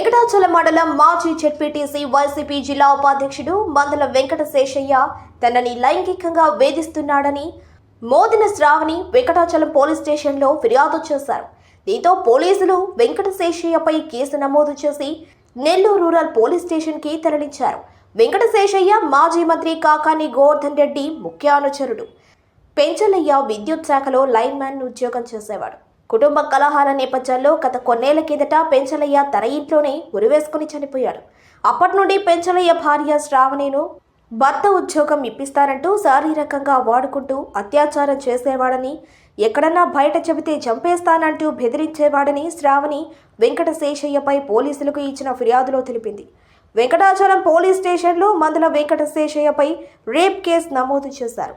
వెంకటాచలం మండలం మాజీ ZPTC YCP జిల్లా ఉపాధ్యక్షుడు మందల వెంకట శేషయ్య తనని లైంగికంగా వేధిస్తున్నాడని మోదిన శ్రావణి వెంకటాచలం పోలీస్ స్టేషన్లో ఫిర్యాదు చేశారు. దీంతో పోలీసులు వెంకట శేషయ్యపై కేసు నమోదు చేసి నెల్లూరు రూరల్ పోలీస్ స్టేషన్కి తరలించారు. వెంకట శేషయ్య మాజీ మంత్రి కాకాని గోవర్ధన్ రెడ్డి ముఖ్య అనుచరుడు. పెంచలయ్య విద్యుత్ శాఖలో లైన్ మ్యాన్ ఉద్యోగం చేసేవాడు. కుటుంబ కలహాల నేపథ్యంలో గత కొన్నేళ్ళ కిందట పెంచలయ్య తన ఇంట్లోనే ఉరివేసుకుని చనిపోయాడు. అప్పటి నుండి పెంచలయ్య భార్య శ్రావణిను భర్త ఉద్యోగం ఇప్పిస్తానంటూ శారీరకంగా వాడుకుంటూ అత్యాచారం చేసేవాడని ఎక్కడన్నా బయట చెబితే చంపేస్తానంటూ బెదిరించేవాడని శ్రావణి వెంకట శేషయ్యపై పోలీసులకు ఇచ్చిన ఫిర్యాదులో తెలిపింది. వెంకటాచలం పోలీస్ స్టేషన్లో మందుల వెంకట శేషయ్యపై రేప్ కేసు నమోదు చేశారు.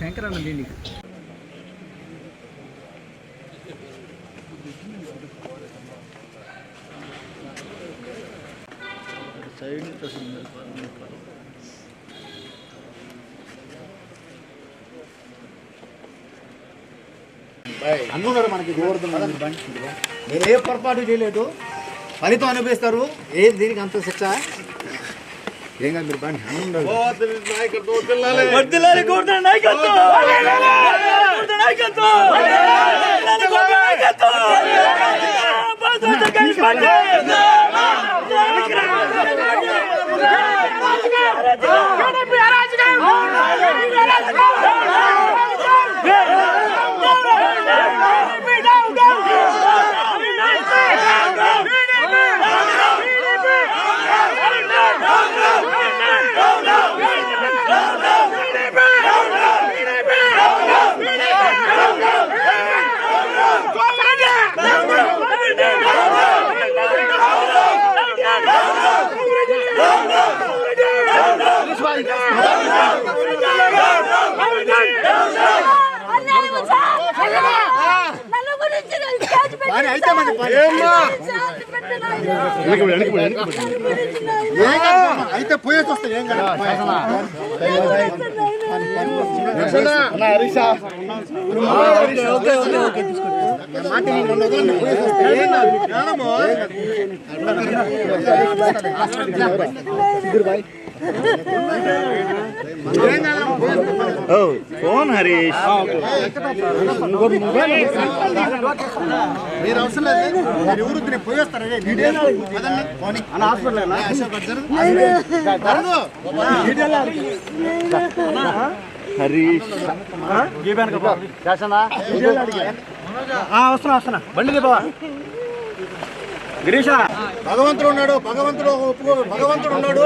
శంకరన్న దీనికి సైడ్ అన్నున్నారు మనకి గోవర్ధన్ నేను ఏ పొరపాటు చేయలేదు. ఫలితం అనుభవిస్తారు. ఏది దీనికి అంత శిక్ష? ఏం కాదు మీరు బండి. అన్నున్నారు అయితే పోయేసి వస్తాయి ఏం కాదు. వదలను, పోయేసి కాదు. ఫోన్ హరీష్. మీరు అవసరం లేదు. మీరు పోయేస్తారు. హరీష్. వస్తున్నా వస్తున్నా. బండి దిపవా గిరీష. భగవంతుడు ఉన్నాడు. భగవంతుడు భగవంతుడు ఉన్నాడు.